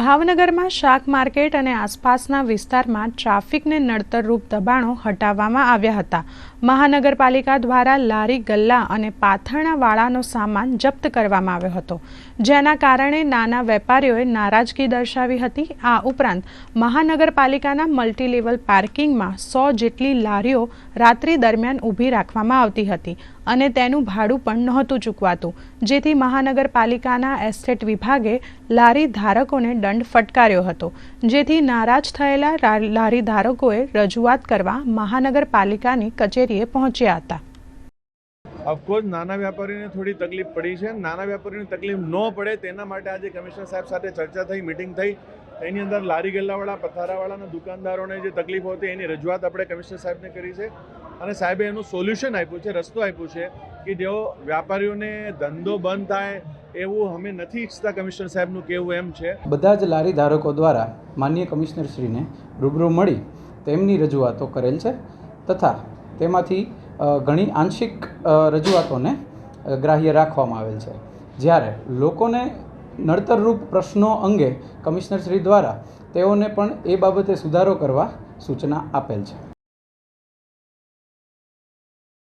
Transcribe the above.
ભાવનગરમાં શાક માર્કેટ અને આસપાસના વિસ્તારમાં ટ્રાફિકને નડતરરૂપ દબાણો હટાવવામાં આવ્યા હતા. મહાનગરપાલિકા દ્વારા લારી, ગલ્લા અને પાથરણાવાળાનો સામાન જપ્ત કરવામાં આવ્યો હતો. જેના કારણે નાના વેપારીઓએ નારાજગી દર્શાવી હતી. આ ઉપરાંત મહાનગરપાલિકાના મલ્ટીલેવલ પાર્કિંગમાં સો જેટલી લારીઓ રાત્રિ દરમિયાન ઊભી રાખવામાં આવતી હતી અને તેનું ભાડું પણ નહોતું ચૂકવાતું. જેથી મહાનગરપાલિકાના એસ્ટેટ વિભાગે લારી ધારકોને દંડ ફટકાર્યો હતો, જેથી નારાજ થયેલા લારી ધારકોએ રજૂઆત કરવા મહાનગરપાલિકાની કચેરીએ પહોંચ્યા હતા. ઓફકોર્સ નાના વેપારીને થોડી તકલીફ પડી છે. નાના વેપારીને તકલીફ ન પડે તેના માટે આજે કમિશનર સાહેબ સાથે ચર્ચા થઈ, મિટિંગ થઈ. એની અંદર લારી ગલ્લાવાળા પથારાવાળાના દુકાનદારોને જે તકલીફો હતી એની રજૂઆત આપણે કમિશનર સાહેબને કરી છે. અને સાહેબે એનું સોલ્યુશન આપ્યું છે, રસ્તો આપ્યું છે કે જેઓ વેપારીઓને ધંધો બંધ થાય એવું અમે નથી ઈચ્છતા કમિશનર સાહેબનું કહેવું એમ છે. બધા જ લારી ધારકો દ્વારા માન્ય કમિશનરશ્રીને રૂબરૂ મળી તેમની રજૂઆતો કરેલ છે તથા તેમાંથી ઘણી આંશિક રજૂઆતોને ગ્રાહ્ય રાખવામાં આવેલ છે. જ્યારે લોકોને નડતરરૂપ પ્રશ્નો અંગે કમિશનરશ્રી દ્વારા તેઓને પણ એ બાબતે સુધારો કરવા સૂચના આપેલ છે.